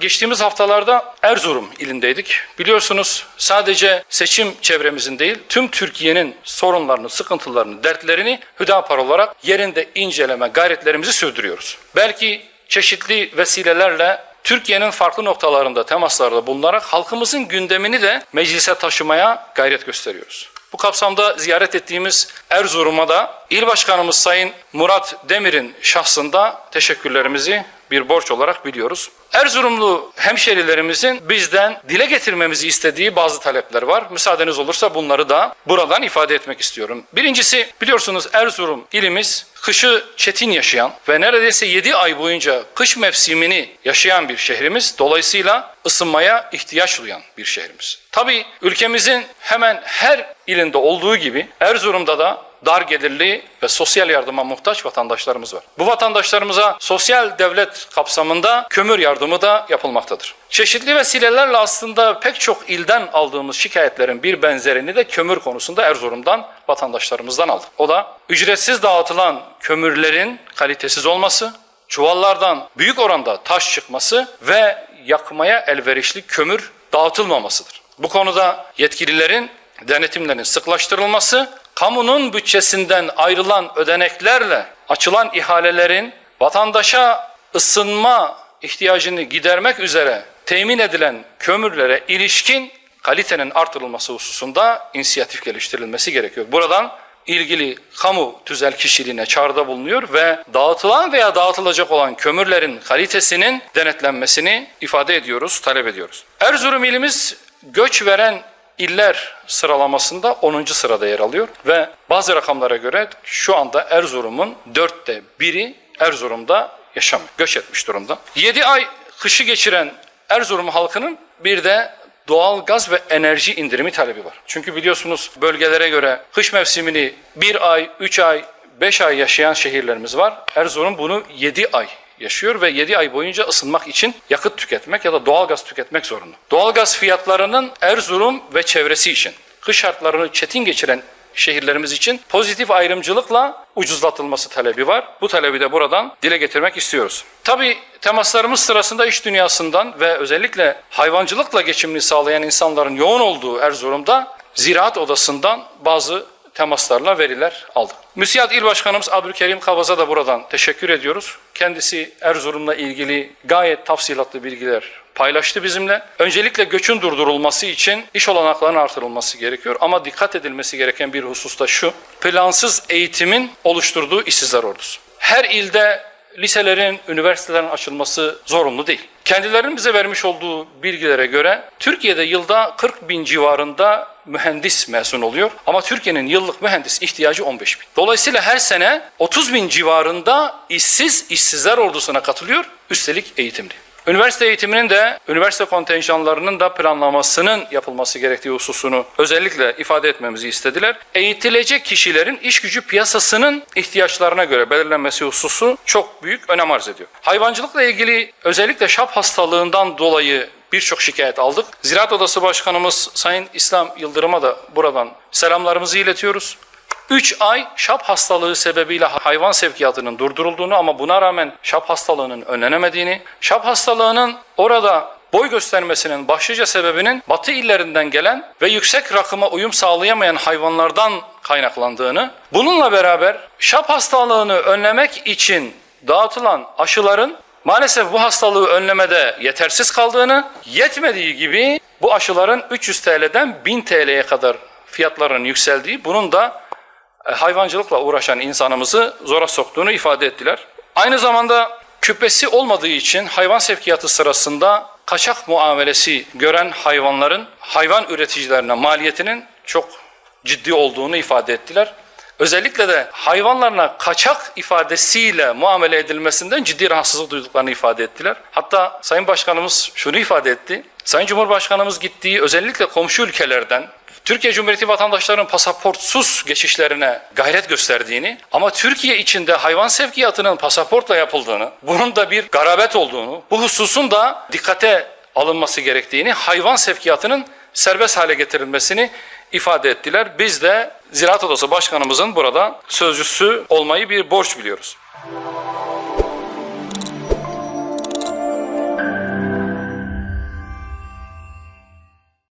Geçtiğimiz haftalarda Erzurum ilindeydik. Biliyorsunuz sadece seçim çevremizin değil, tüm Türkiye'nin sorunlarını, sıkıntılarını, dertlerini Hüdapar olarak yerinde inceleme gayretlerimizi sürdürüyoruz. Belki çeşitli vesilelerle Türkiye'nin farklı noktalarında temaslarda bulunarak halkımızın gündemini de meclise taşımaya gayret gösteriyoruz. Bu kapsamda ziyaret ettiğimiz Erzurum'a da İl Başkanımız Sayın Murat Demir'in şahsında teşekkürlerimizi bir borç olarak biliyoruz. Erzurumlu hemşerilerimizin bizden dile getirmemizi istediği bazı talepler var. Müsaadeniz olursa bunları da buradan ifade etmek istiyorum. Birincisi biliyorsunuz Erzurum ilimiz kışı çetin yaşayan ve neredeyse 7 ay boyunca kış mevsimini yaşayan bir şehrimiz. Dolayısıyla ısınmaya ihtiyaç duyan bir şehrimiz. Tabii ülkemizin hemen her ilinde olduğu gibi Erzurum'da da dar gelirli ve sosyal yardıma muhtaç vatandaşlarımız var. Bu vatandaşlarımıza sosyal devlet kapsamında kömür yardımı da yapılmaktadır. Çeşitli vesilelerle aslında pek çok ilden aldığımız şikayetlerin bir benzerini de kömür konusunda Erzurum'dan vatandaşlarımızdan aldık. O da ücretsiz dağıtılan kömürlerin kalitesiz olması, çuvallardan büyük oranda taş çıkması ve yakmaya elverişli kömür dağıtılmamasıdır. Bu konuda yetkililerin denetimlerin sıklaştırılması, kamunun bütçesinden ayrılan ödeneklerle açılan ihalelerin vatandaşa ısınma ihtiyacını gidermek üzere temin edilen kömürlere ilişkin kalitenin artırılması hususunda inisiyatif geliştirilmesi gerekiyor. Buradan ilgili kamu tüzel kişiliğine çağrıda bulunuyor ve dağıtılan veya dağıtılacak olan kömürlerin kalitesinin denetlenmesini ifade ediyoruz, talep ediyoruz. Erzurum ilimiz göç veren iller sıralamasında 10. sırada yer alıyor ve bazı rakamlara göre şu anda Erzurum'un dörtte biri Erzurum'da yaşamıyor, göç etmiş durumda. 7 ay kışı geçiren Erzurum halkının bir de doğal gaz ve enerji indirimi talebi var. Çünkü biliyorsunuz bölgelere göre kış mevsimini 1 ay, 3 ay, 5 ay yaşayan şehirlerimiz var. Erzurum bunu 7 ay yaşıyor ve 7 ay boyunca ısınmak için yakıt tüketmek ya da doğal gaz tüketmek zorunda. Doğal gaz fiyatlarının Erzurum ve çevresi için kış şartlarını çetin geçiren şehirlerimiz için pozitif ayrımcılıkla ucuzlatılması talebi var. Bu talebi de buradan dile getirmek istiyoruz. Tabii temaslarımız sırasında iş dünyasından ve özellikle hayvancılıkla geçimini sağlayan insanların yoğun olduğu Erzurum'da Ziraat Odası'ndan bazı temaslarla veriler aldık. Müsiyat İl Başkanımız Abdülkerim Kavaz'a da buradan teşekkür ediyoruz. Kendisi Erzurum'la ilgili gayet tafsilatlı bilgiler paylaştı bizimle. Öncelikle göçün durdurulması için iş olanaklarının artırılması gerekiyor ama dikkat edilmesi gereken bir husus da şu. Plansız eğitimin oluşturduğu işsizler ordusu. Her ilde liselerin, üniversitelerin açılması zorunlu değil. Kendilerinin bize vermiş olduğu bilgilere göre Türkiye'de yılda 40 bin civarında mühendis mezun oluyor. Ama Türkiye'nin yıllık mühendis ihtiyacı 15 bin. Dolayısıyla her sene 30 bin civarında işsiz işsizler ordusuna katılıyor. Üstelik eğitimli. Üniversite eğitiminin de, üniversite kontenjanlarının da planlamasının yapılması gerektiği hususunu özellikle ifade etmemizi istediler. Eğitilecek kişilerin iş gücü piyasasının ihtiyaçlarına göre belirlenmesi hususu çok büyük önem arz ediyor. Hayvancılıkla ilgili özellikle şap hastalığından dolayı birçok şikayet aldık. Ziraat Odası Başkanımız Sayın İslam Yıldırım'a da buradan selamlarımızı iletiyoruz. 3 ay şap hastalığı sebebiyle hayvan sevkiyatının durdurulduğunu ama buna rağmen şap hastalığının önlenemediğini, şap hastalığının orada boy göstermesinin başlıca sebebinin batı illerinden gelen ve yüksek rakıma uyum sağlayamayan hayvanlardan kaynaklandığını, bununla beraber şap hastalığını önlemek için dağıtılan aşıların maalesef bu hastalığı önlemede yetersiz kaldığını, yetmediği gibi bu aşıların 300 TL'den 1000 TL'ye kadar fiyatlarının yükseldiği, bunun da hayvancılıkla uğraşan insanımızı zora soktuğunu ifade ettiler. Aynı zamanda küpesi olmadığı için hayvan sevkiyatı sırasında kaçak muamelesi gören hayvanların hayvan üreticilerine maliyetinin çok ciddi olduğunu ifade ettiler. Özellikle de hayvanlarına kaçak ifadesiyle muamele edilmesinden ciddi rahatsızlık duyduklarını ifade ettiler. Hatta Sayın Başkanımız şunu ifade etti. Sayın Cumhurbaşkanımız gittiği özellikle komşu ülkelerden Türkiye Cumhuriyeti vatandaşlarının pasaportsuz geçişlerine gayret gösterdiğini ama Türkiye içinde hayvan sevkiyatının pasaportla yapıldığını, bunun da bir garabet olduğunu, bu hususun da dikkate alınması gerektiğini, hayvan sevkiyatının serbest hale getirilmesini ifade ettiler. Biz de Ziraat Odası Başkanımızın burada sözcüsü olmayı bir borç biliyoruz.